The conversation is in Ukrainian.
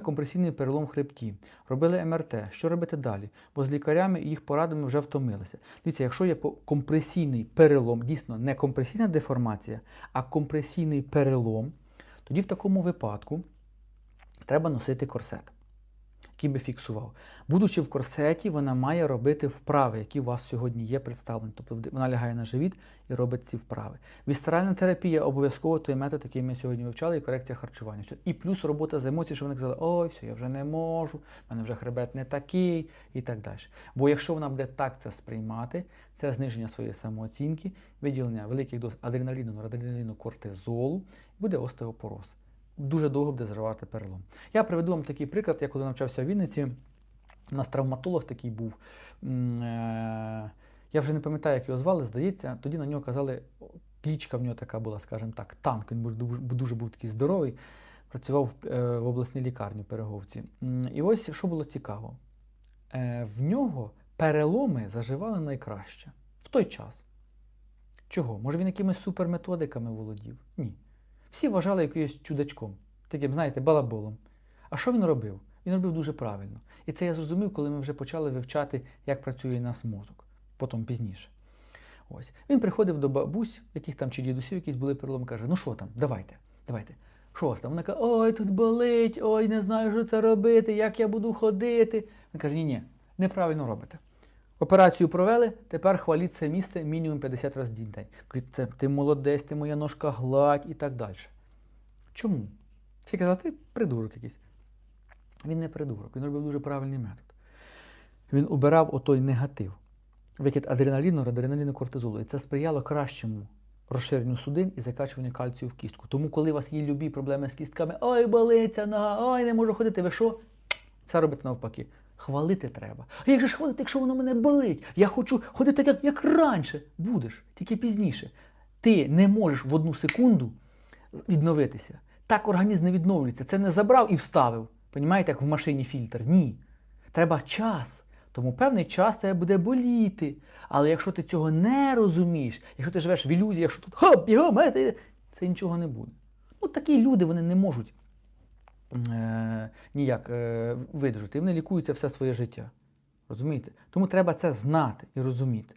компресійний перелом хребті, робили МРТ. Що робити далі? Бо з лікарями і їх порадами вже втомилися. Дивіться, якщо є компресійний перелом, дійсно не компресійна деформація, а компресійний перелом, тоді в такому випадку треба носити корсет, який би фіксував. Будучи в корсеті, вона має робити вправи, які у вас сьогодні є представлені. Тобто вона лягає на живіт і робить ці вправи. Вістеральна терапія обов'язково той метод, який ми сьогодні вивчали, і корекція харчування. Все. І плюс робота з емоцій, що вони казали, ой, все, я вже не можу, в мене вже хребет не такий і так далі. Бо якщо вона буде так це сприймати, це зниження своєї самооцінки, виділення великих доз адреналіну, норадреналіну, кортизолу, буде остеопороз. Дуже довго буде зривати перелом. Я приведу вам такий приклад, я коли навчався в Вінниці, у нас травматолог такий був. е, Я вже не пам'ятаю, як його звали, здається, тоді на нього казали, клічка в нього така була, скажімо так, танк. Він дуже був такий здоровий, працював е, в обласній лікарні в Переговці. І ось що було цікаво. Е, В нього переломи заживали найкраще в той час. Чого? Може він якимись суперметодиками володів? Ні. Всі вважали якоюсь чудачком, таким, знаєте, балаболом. А що він робив? Він робив дуже правильно. І це я зрозумів, коли ми вже почали вивчати, як працює нас мозок, потім пізніше. Ось. Він приходив до бабусь, яких там чи дідусів, якісь були переломи, каже: ну що там, давайте, давайте. Що у там? Вона каже, ой, тут болить, ой, не знаю, що це робити, як я буду ходити. Він каже, ні, ні, неправильно робите. Операцію провели, тепер хваліть це місце мінімум 50 разів в день. Кажуть, це ти молодець, ти моя ножка гладь і так далі. Чому? Всі казали, ти придурок якийсь. Він не придурок, він робив дуже правильний метод. Він убирав отой негатив, викид адреналіну, адреналіну, кортизолу. І це сприяло кращому розширенню судин і закачуванню кальцію в кістку. Тому, коли у вас є любі проблеми з кістками, ой, болиться нога, ой, не можу ходити, ви що? Все робите навпаки. Хвалити треба. А як же ж хвалити, якщо воно мене болить? Я хочу ходити так, як, як раніше. Будеш, тільки пізніше. Ти не можеш в одну секунду відновитися. Так організм не відновлюється. Це не забрав і вставив. Понімаєте, як в машині фільтр? Ні. Треба час. Тому певний час тебе буде боліти. Але якщо ти цього не розумієш, якщо ти живеш в ілюзіях, що тут хоп, бігом, це нічого не буде. Ну, такі люди вони не можуть е, ніяк е, видержати. Вони лікуються все своє життя. Розумієте? Тому треба це знати і розуміти.